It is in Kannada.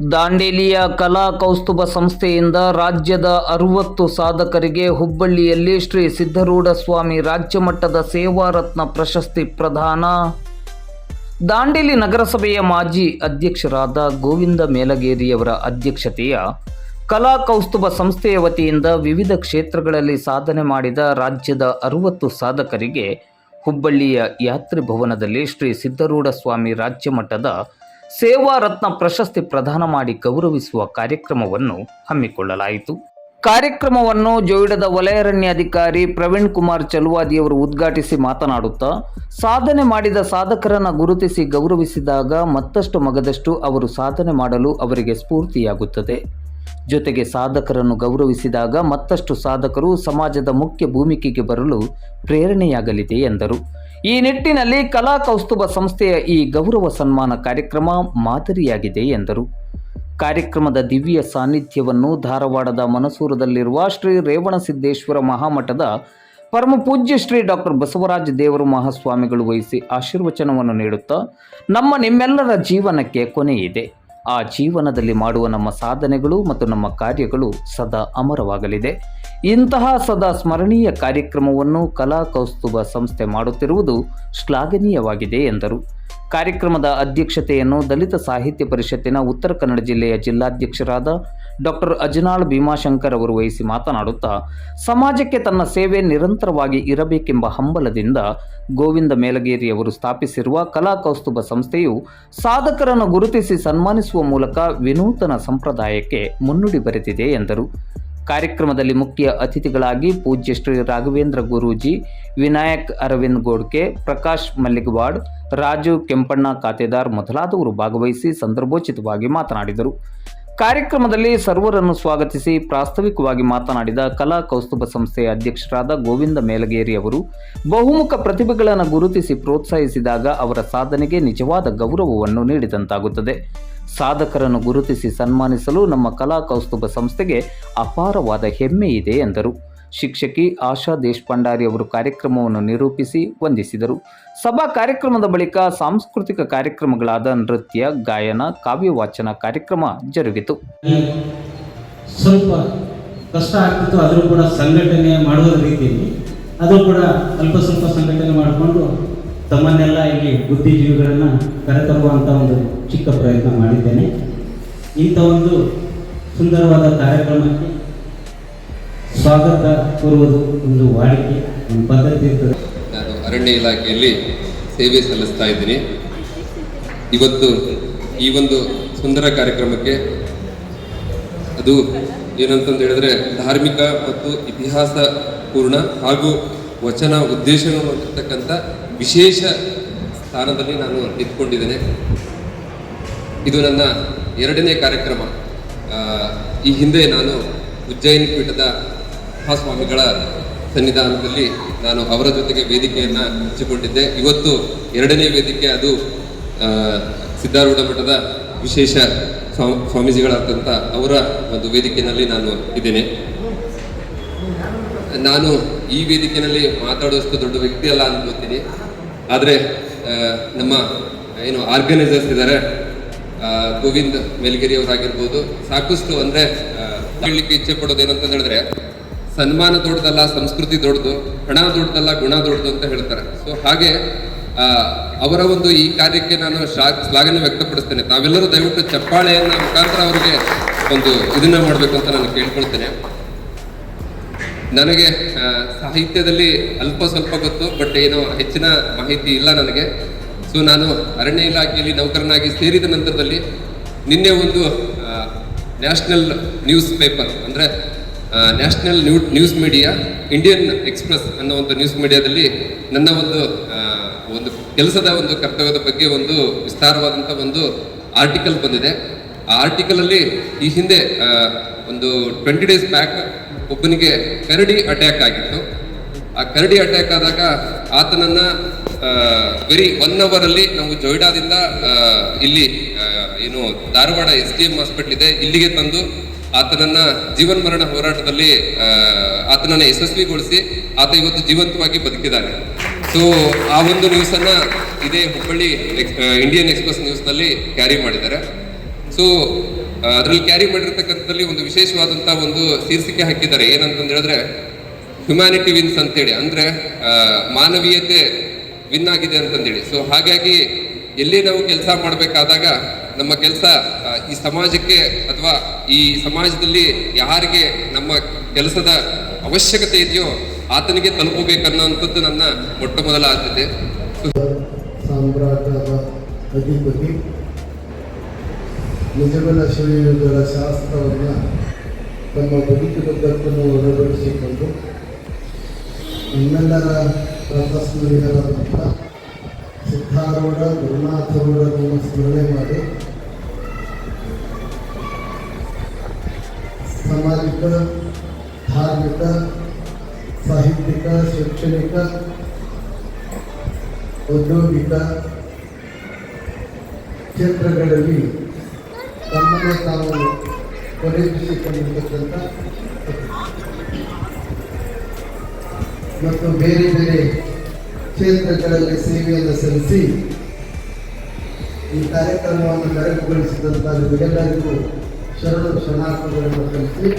ದಾಂಡೇಲಿಯ ಕಲಾ ಕೌಸ್ತುಭ ಸಂಸ್ಥೆಯಿಂದ ರಾಜ್ಯದ ಅರುವತ್ತು ಸಾಧಕರಿಗೆ ಹುಬ್ಬಳ್ಳಿಯಲ್ಲಿ ಶ್ರೀ ಸಿದ್ಧರೂಢ ಸ್ವಾಮಿ ರಾಜ್ಯ ಮಟ್ಟದ ಸೇವಾ ರತ್ನ ಪ್ರಶಸ್ತಿ ಪ್ರದಾನ. ದಾಂಡೇಲಿ ನಗರಸಭೆಯ ಮಾಜಿ ಅಧ್ಯಕ್ಷರಾದ ಗೋವಿಂದ ಮೇಲಗೇರಿಯವರ ಅಧ್ಯಕ್ಷತೆಯ ಕಲಾ ಕೌಸ್ತುಭ ಸಂಸ್ಥೆಯ ವತಿಯಿಂದ ವಿವಿಧ ಕ್ಷೇತ್ರಗಳಲ್ಲಿ ಸಾಧನೆ ಮಾಡಿದ ರಾಜ್ಯದ ಅರುವತ್ತು ಸಾಧಕರಿಗೆ ಹುಬ್ಬಳ್ಳಿಯ ಯಾತ್ರಿ ಭವನದಲ್ಲಿ ಶ್ರೀ ಸಿದ್ಧರೂಢ ಸ್ವಾಮಿ ರಾಜ್ಯ ಮಟ್ಟದ ಸೇವಾ ರತ್ನ ಪ್ರಶಸ್ತಿ ಪ್ರದಾನ ಮಾಡಿ ಗೌರವಿಸುವ ಕಾರ್ಯಕ್ರಮವನ್ನು ಹಮ್ಮಿಕೊಳ್ಳಲಾಯಿತು. ಕಾರ್ಯಕ್ರಮವನ್ನು ಜೋಯಿಡದ ವಲಯಾರಣ್ಯಾಧಿಕಾರಿ ಪ್ರವೀಣ್ ಕುಮಾರ್ ಚಲುವಾದಿಯವರು ಉದ್ಘಾಟಿಸಿ ಮಾತನಾಡುತ್ತಾ, ಸಾಧನೆ ಮಾಡಿದ ಸಾಧಕರನ್ನು ಗುರುತಿಸಿ ಗೌರವಿಸಿದಾಗ ಮತ್ತಷ್ಟು ಮಗದಷ್ಟು ಅವರು ಸಾಧನೆ ಮಾಡಲು ಅವರಿಗೆ ಸ್ಫೂರ್ತಿಯಾಗುತ್ತದೆ. ಜೊತೆಗೆ ಸಾಧಕರನ್ನು ಗೌರವಿಸಿದಾಗ ಮತ್ತಷ್ಟು ಸಾಧಕರು ಸಮಾಜದ ಮುಖ್ಯ ಭೂಮಿಕೆಗೆ ಬರಲು ಪ್ರೇರಣೆಯಾಗಲಿದೆ ಎಂದರು. ಈ ನಿಟ್ಟಿನಲ್ಲಿ ಕಲಾ ಕೌಸ್ತುಭ ಸಂಸ್ಥೆಯ ಈ ಗೌರವ ಸನ್ಮಾನ ಕಾರ್ಯಕ್ರಮ ಮಾದರಿಯಾಗಿದೆ ಎಂದರು. ಕಾರ್ಯಕ್ರಮದ ದಿವ್ಯ ಸಾನ್ನಿಧ್ಯವನ್ನು ಧಾರವಾಡದ ಮನಸೂರದಲ್ಲಿರುವ ಶ್ರೀ ರೇವಣಸಿದ್ದೇಶ್ವರ ಮಹಾಮಠದ ಪರಮ ಪೂಜ್ಯ ಶ್ರೀ ಡಾಕ್ಟರ್ ಬಸವರಾಜ ದೇವರು ಮಹಾಸ್ವಾಮಿಗಳು ವಹಿಸಿ ಆಶೀರ್ವಚನವನ್ನು ನೀಡುತ್ತಾ ನಮ್ಮ ನಿಮ್ಮೆಲ್ಲರ ಜೀವನಕ್ಕೆ ಕೊನೆಯಿದೆ. ಆ ಜೀವನದಲ್ಲಿ ಮಾಡುವ ನಮ್ಮ ಸಾಧನೆಗಳು ಮತ್ತು ನಮ್ಮ ಕಾರ್ಯಗಳು ಸದಾ ಅಮರವಾಗಲಿದೆ. ಇಂತಹ ಸದಾ ಸ್ಮರಣೀಯ ಕಾರ್ಯಕ್ರಮವನ್ನು ಕಲಾ ಕೌಸ್ತುಭ ಸಂಸ್ಥೆ ಮಾಡುತ್ತಿರುವುದು ಶ್ಲಾಘನೀಯವಾಗಿದೆ ಎಂದರು. ಕಾರ್ಯಕ್ರಮದ ಅಧ್ಯಕ್ಷತೆಯನ್ನು ದಲಿತ ಸಾಹಿತ್ಯ ಪರಿಷತ್ತಿನ ಉತ್ತರ ಕನ್ನಡ ಜಿಲ್ಲೆಯ ಜಿಲ್ಲಾಧ್ಯಕ್ಷರಾದ ಡಾಕ್ಟರ್ ಅಜನಾಳ್ ಭೀಮಾಶಂಕರ್ ಅವರು ವಹಿಸಿ ಮಾತನಾಡುತ್ತಾ, ಸಮಾಜಕ್ಕೆ ತನ್ನ ಸೇವೆ ನಿರಂತರವಾಗಿ ಇರಬೇಕೆಂಬ ಹಂಬಲದಿಂದ ಗೋವಿಂದ ಮೇಲಗೇರಿ ಅವರು ಸ್ಥಾಪಿಸಿರುವ ಕಲಾ ಕೌಸ್ತುಭ ಸಂಸ್ಥೆಯು ಸಾಧಕರನ್ನು ಗುರುತಿಸಿ ಸನ್ಮಾನಿಸುವ ಮೂಲಕ ವಿನೂತನ ಸಂಪ್ರದಾಯಕ್ಕೆ ಮುನ್ನುಡಿ ಬರೆದಿದೆ ಎಂದರು. ಕಾರ್ಯಕ್ರಮದಲ್ಲಿ ಮುಖ್ಯ ಅತಿಥಿಗಳಾಗಿ ಪೂಜ್ಯ ಶ್ರೀ ರಾಘವೇಂದ್ರ ಗುರೂಜಿ, ವಿನಾಯಕ್ ಅರವಿಂದ್ ಗೋಡ್ಕೆ, ಪ್ರಕಾಶ್ ಮಲ್ಲಿಗವಾಡ್, ರಾಜು ಕೆಂಪಣ್ಣ ಖಾತೆದಾರ್ ಮೊದಲಾದವರು ಭಾಗವಹಿಸಿ ಸಂದರ್ಭೋಚಿತವಾಗಿ ಮಾತನಾಡಿದರು. ಕಾರ್ಯಕ್ರಮದಲ್ಲಿ ಸರ್ವರನ್ನು ಸ್ವಾಗತಿಸಿ ಪ್ರಾಸ್ತಾವಿಕವಾಗಿ ಮಾತನಾಡಿದ ಕಲಾ ಕೌಸ್ತುಭ ಸಂಸ್ಥೆಯ ಅಧ್ಯಕ್ಷರಾದ ಗೋವಿಂದ ಮೇಲಗೇರಿ ಅವರು, ಬಹುಮುಖ ಪ್ರತಿಭೆಗಳನ್ನು ಗುರುತಿಸಿ ಪ್ರೋತ್ಸಾಹಿಸಿದಾಗ ಅವರ ಸಾಧನೆಗೆ ನಿಜವಾದ ಗೌರವವನ್ನು ನೀಡಿದಂತಾಗುತ್ತದೆ. ಸಾಧಕರನ್ನು ಗುರುತಿಸಿ ಸನ್ಮಾನಿಸಲು ನಮ್ಮ ಕಲಾ ಕೌಸ್ತುಭ ಸಂಸ್ಥೆಗೆ ಅಪಾರವಾದ ಹೆಮ್ಮೆ ಇದೆ ಎಂದರು. ಶಿಕ್ಷಕಿ ಆಶಾ ದೇಶಪಾಂಡಾರಿ ಅವರು ಕಾರ್ಯಕ್ರಮವನ್ನು ನಿರೂಪಿಸಿ ವಂದಿಸಿದರು. ಸಭಾ ಕಾರ್ಯಕ್ರಮದ ಬಳಿಕ ಸಾಂಸ್ಕೃತಿಕ ಕಾರ್ಯಕ್ರಮಗಳಾದ ನೃತ್ಯ, ಗಾಯನ ಕಾವ್ಯ ವಾಚನ ಕಾರ್ಯಕ್ರಮ ಜರುಗಿತು. ಸ್ವಲ್ಪ ಕಷ್ಟ ಆಗ್ತಿತ್ತು, ಆದರೂ ಕೂಡ ಸಂಘಟನೆ ಮಾಡುವ ರೀತಿಯಲ್ಲಿ ಅದು ಕೂಡ ಅಲ್ಪ ಸ್ವಲ್ಪ ಸಂಘಟನೆ ಮಾಡಿಕೊಂಡು ತಮ್ಮನ್ನೆಲ್ಲ ಇಲ್ಲಿ ಬುದ್ಧಿಜೀವಿಗಳನ್ನು ಕರೆತರುವಂಥ ಒಂದು ಚಿಕ್ಕ ಪ್ರಯತ್ನ ಮಾಡಿದ್ದೇನೆ. ಇಂಥ ಒಂದು ಸುಂದರವಾದ ಕಾರ್ಯಕ್ರಮಕ್ಕೆ ಸ್ವಾಗತ ಕೋರುವುದು ಒಂದು ವಾಡಿಕೆ, ಒಂದು ಪದ್ಧತಿ ಇರ್ತದೆ. ನಾನು ಅರಣ್ಯ ಇಲಾಖೆಯಲ್ಲಿ ಸೇವೆ ಸಲ್ಲಿಸ್ತಾ ಇದ್ದೀನಿ. ಇವತ್ತು ಈ ಒಂದು ಸುಂದರ ಕಾರ್ಯಕ್ರಮಕ್ಕೆ ಅದು ಏನಂತಂದು ಹೇಳಿದ್ರೆ ಧಾರ್ಮಿಕ ಮತ್ತು ಇತಿಹಾಸ ಪೂರ್ಣ ಹಾಗೂ ವಚನ ಉದ್ದೇಶವನ್ನು ಹೊಂದಿರತಕ್ಕಂಥ ವಿಶೇಷ ಸ್ಥಾನದಲ್ಲಿ ನಾನು ನಿಂತ್ಕೊಂಡಿದ್ದೇನೆ. ಇದು ನನ್ನ ಎರಡನೇ ಕಾರ್ಯಕ್ರಮ. ಈ ಹಿಂದೆ ನಾನು ಉಜ್ಜಯಿನಿ ಪೀಠದ ಮಹಾಸ್ವಾಮಿಗಳ ಸನ್ನಿಧಾನದಲ್ಲಿ ನಾನು ಅವರ ಜೊತೆಗೆ ವೇದಿಕೆಯನ್ನು ಹಂಚಿಕೊಂಡಿದ್ದೆ. ಇವತ್ತು ಎರಡನೇ ವೇದಿಕೆ ಅದು ಸಿದ್ಧಾರೂಢ ಮಠದ ವಿಶೇಷ ಸ್ವಾ- ಸ್ವಾಮೀಜಿಗಳಾದಂಥ ಅವರ ಒಂದು ವೇದಿಕೆಯಲ್ಲಿ ನಾನು ಇದ್ದೇನೆ. ನಾನು ಈ ವೇದಿಕೆಯಲ್ಲಿ ಮಾತಾಡುವಷ್ಟು ದೊಡ್ಡ ವ್ಯಕ್ತಿ ಅಲ್ಲ ಅನ್ಕೋತೀನಿ ಆದರೆ ನಮ್ಮ, ಏನು ಆರ್ಗನೈಸರ್ಸ್ ಇದ್ದಾರೆ ಗೋವಿಂದ್ ಮೇಲ್ಗಿರಿ ಅವರಾಗಿರ್ಬೋದು ಸಾಕಷ್ಟು ಅಂದ್ರೆ ಹೇಳಲಿಕ್ಕೆ ಇಚ್ಛೆ ಪಡೋದು ಏನಂತ ಹೇಳಿದ್ರೆ, ಸನ್ಮಾನ ದೊಡ್ಡದಲ್ಲ, ಸಂಸ್ಕೃತಿ ದೊಡ್ಡದು, ಹಣ ದೊಡ್ಡದಲ್ಲ, ಗುಣ ದೊಡ್ಡದು ಅಂತ ಹೇಳ್ತಾರೆ. ಸೊ ಹಾಗೆ ಅವರ ಒಂದು ಈ ಕಾರ್ಯಕ್ಕೆ ನಾನು ಶ್ಲಾ- ಶ್ಲಾಘನೆ ವ್ಯಕ್ತಪಡಿಸ್ತೇನೆ. ತಾವೆಲ್ಲರೂ ದಯವಿಟ್ಟು ಚಪ್ಪಾಳೆಯನ್ನ ಮುಖಾಂತರ ಅವರಿಗೆ ಒಂದು ಇದನ್ನ ಮಾಡಬೇಕು ಅಂತ ನಾನು ಕೇಳ್ಕೊಳ್ತೇನೆ. ನನಗೆ ಸಾಹಿತ್ಯದಲ್ಲಿ ಅಲ್ಪ ಸ್ವಲ್ಪ ಗೊತ್ತು ಬಟ್ ಏನು ಹೆಚ್ಚಿನ ಮಾಹಿತಿ ಇಲ್ಲ ನನಗೆ. ಸೊ ನಾನು ಅರಣ್ಯ ಇಲಾಖೆಯಲ್ಲಿ ನೌಕರನಾಗಿ ಸೇರಿದ ನಂತರದಲ್ಲಿ ನಿನ್ನೆ ಒಂದು ನ್ಯಾಷನಲ್ ನ್ಯೂಸ್ ಪೇಪರ್ ಅಂದರೆ national new news media Indian express ಅನ್ನೋ ಒಂದು ನ್ಯೂಸ್ ಮೀಡಿಯಾದಲ್ಲಿ ನನ್ನ ಒಂದು ಒಂದು ಕೆಲಸದ ಒಂದು ಕರ್ತವ್ಯದ ಬಗ್ಗೆ ಒಂದು ವಿಸ್ತಾರವಾದಂಥ ಒಂದು ಆರ್ಟಿಕಲ್ ಬಂದಿದೆ. ಆ ಆರ್ಟಿಕಲಲ್ಲಿ ಈ ಹಿಂದೆ ಒಂದು ಟ್ವೆಂಟಿ ಡೇಸ್ ಬ್ಯಾಕ್ ಒಬ್ಬನಿಗೆ ಕರಡಿ ಅಟ್ಯಾಕ್ ಆಗಿತ್ತು. ಆ ಕರಡಿ ಅಟ್ಯಾಕ್ ಆದಾಗ ಆತನನ್ನ ವೆರಿ ಒನ್ ಅವರ್ ಅಲ್ಲಿ ನಾವು ಜೊಯ್ಡಾದಿಂದ ಇಲ್ಲಿ ಏನು Dharwad S D M hospital ಇದೆ, ಇಲ್ಲಿಗೆ ತಂದು ಆತನನ್ನ ಜೀವನ್ ಮರಣ ಹೋರಾಟದಲ್ಲಿ ಆತನನ್ನ ಯಶಸ್ವಿಗೊಳಿಸಿ ಆತ ಇವತ್ತು ಜೀವಂತವಾಗಿ ಬದುಕಿದ್ದಾನೆ. ಸೊ ಆ ಒಂದು ನ್ಯೂಸ್ ಅನ್ನ ಇದೇ ಹುಬ್ಬಳ್ಳಿ ಇಂಡಿಯನ್ ಎಕ್ಸ್ಪ್ರೆಸ್ ನ್ಯೂಸ್ನಲ್ಲಿ ಕ್ಯಾರಿ ಮಾಡಿದ್ದಾರೆ. ಸೊ ಅದ್ರಲ್ಲಿ ಕ್ಯಾರಿ ಮಾಡಿರ್ತಕ್ಕಂಥದ್ದಲ್ಲಿ ಒಂದು ವಿಶೇಷವಾದಂತಹ ಒಂದು ಶೀರ್ಷಿಕೆ ಹಾಕಿದ್ದಾರೆ. ಏನಂತಂದು ಹೇಳಿದ್ರೆ ಹ್ಯುಮ್ಯಾನಿಟಿ ವಿನ್ಸ್ ಅಂತೇಳಿ. ಅಂದ್ರೆ ಮಾನವೀಯತೆ ವಿನ್ ಆಗಿದೆ ಅಂತಂದೇಳಿ. ಸೊ ಹಾಗಾಗಿ ಎಲ್ಲಿ ನಾವು ಕೆಲಸ ಮಾಡಬೇಕಾದಾಗ, ನಮ್ಮ ಕೆಲಸ ಈ ಸಮಾಜಕ್ಕೆ ಅಥವಾ ಈ ಸಮಾಜದಲ್ಲಿ ಯಾರಿಗೆ ನಮ್ಮ ಕೆಲಸದ ಅವಶ್ಯಕತೆ ಇದೆಯೋ ಆತನಿಗೆ ತಲುಪಬೇಕನ್ನೋಂಥದ್ದು ನನ್ನ ಮೊಟ್ಟ ಮೊದಲ ಆದ್ಯತೆ. ಸಾಮ್ರಾಜ್ಯದ ಅಧಿಪತಿ ನಿಜಗಳ ಸುಳಿಯುವುದರ ಶಾಸ್ತ್ರವನ್ನು ತಮ್ಮ ಬದುಕಿನುದ್ದಕ್ಕೂ ಅಳವಡಿಸಿಕೊಂಡು ನಮ್ಮೆಲ್ಲರ ರಥಸ್ಮರಿಯರಾದಂಥ ಸಿದ್ಧಾರೂಢ ಗುರುನಾಥರೂಢರನ್ನು ಸ್ಮರಣೆ ಮಾಡಿ ಸಾಮಾಜಿಕ, ಧಾರ್ಮಿಕ, ಸಾಹಿತ್ಯಿಕ, ಶೈಕ್ಷಣಿಕ, ಔದ್ಯೋಗಿಕ ಕ್ಷೇತ್ರಗಳಲ್ಲಿ ತಮ್ಮನ್ನು ತಾವು ತೊಡಗಿಸಿಕೊಂಡಿರ್ತಕ್ಕಂಥ ಮತ್ತು ಬೇರೆ ಬೇರೆ ಕ್ಷೇತ್ರಗಳಲ್ಲಿ ಸೇವೆಯನ್ನು ಸಲ್ಲಿಸಿ ಈ ಕಾರ್ಯಕ್ರಮವನ್ನು ಮೆರಗುಗೊಳಿಸಿದಂಥ ನಿಮಗೆಲ್ಲರಿಗೂ ಶರಣು ಶರಣಾರ್ಥಿಗಳನ್ನು ಸಲ್ಲಿಸಿ